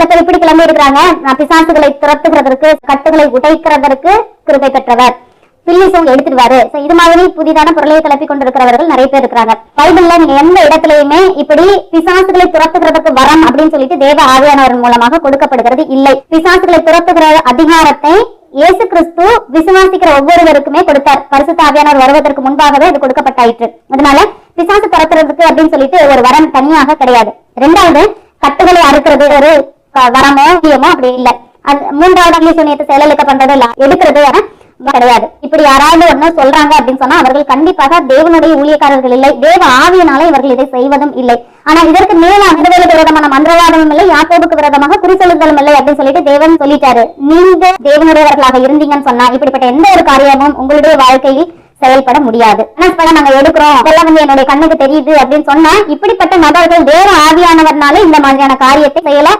சில பேர் இப்படி கிளம்பி இருக்கிறாங்க. பிசாசுகளை துரத்துகிறதற்கு கட்டுகளை உடைக்கிறதற்கு கிருபை பெற்றவர். பில்லிசம் எடுத்துடுவாரு. இது மாதிரி புதிதான பொருளை கிளப்பி கொண்டிருக்கிறவர்கள் நிறைய பேர் இருக்கிறாங்க. பைபிள்ல நீங்க எந்த இடத்துலயுமே இப்படி பிசாசுகளை துரத்துகிறதுக்கு வரம் அப்படின்னு சொல்லிட்டு தேவ ஆவியானவர் மூலமாக கொடுக்கப்படுகிறது இல்லை. பிசாசுகளை துரத்துகிற அதிகாரத்தை இயேசு கிறிஸ்து விசுவாசிக்கிற ஒவ்வொருவருக்குமே கொடுத்தார். பரிசுத்த ஆவியானவர் வருவதற்கு முன்பாகவே இது கொடுக்கப்பட்டாயிற்று. அதனால பிசாசு துரத்துறதுக்கு அப்படின்னு சொல்லிட்டு ஒரு வரம் தனியாக கிடையாது. ரெண்டாவது கட்டுகளை அறுக்கிறது ஒரு வரமோ முக்கியமோ அப்படி இல்லை. அது மூன்றாவது அங்கே சூனியத்தை செயலிழக்க பண்றது இல்ல எடுக்கிறது கிடையாது. இப்படி யாராவது ஒண்ணு சொல்றாங்க அப்படின்னு சொன்னா அவர்கள் கண்டிப்பாக தேவனுடைய ஊழியக்காரர்கள் இல்லை. தேவ ஆவியினால இவர்கள் இதை செய்வதும் இல்லை. ஆனா இதற்கு மேல விதவேலுக்கு விரதமான மந்திரவாதமும் இல்லை யாக்கோபுக்கு விரதமாக குறிசொல்லுதலும் இல்லை அப்படின்னு சொல்லிட்டு தேவன் சொல்லிட்டாரு. நீங்க தேவனுடையவர்களாக இருந்தீங்கன்னு சொன்னா இப்படிப்பட்ட எந்த ஒரு காரியமும் உங்களுடைய வாழ்க்கையில் செயல்பட முடியாது. ஆனா நாங்க எடுக்கிறோம். அதெல்லாம் வந்து என்னுடைய கண்ணுக்கு தெரியுது அப்படின்னு சொன்னா இப்படிப்பட்ட நபர்கள் வேற ஆவியானவர்னால இந்த மாதிரியான காரியத்தை செய்யல.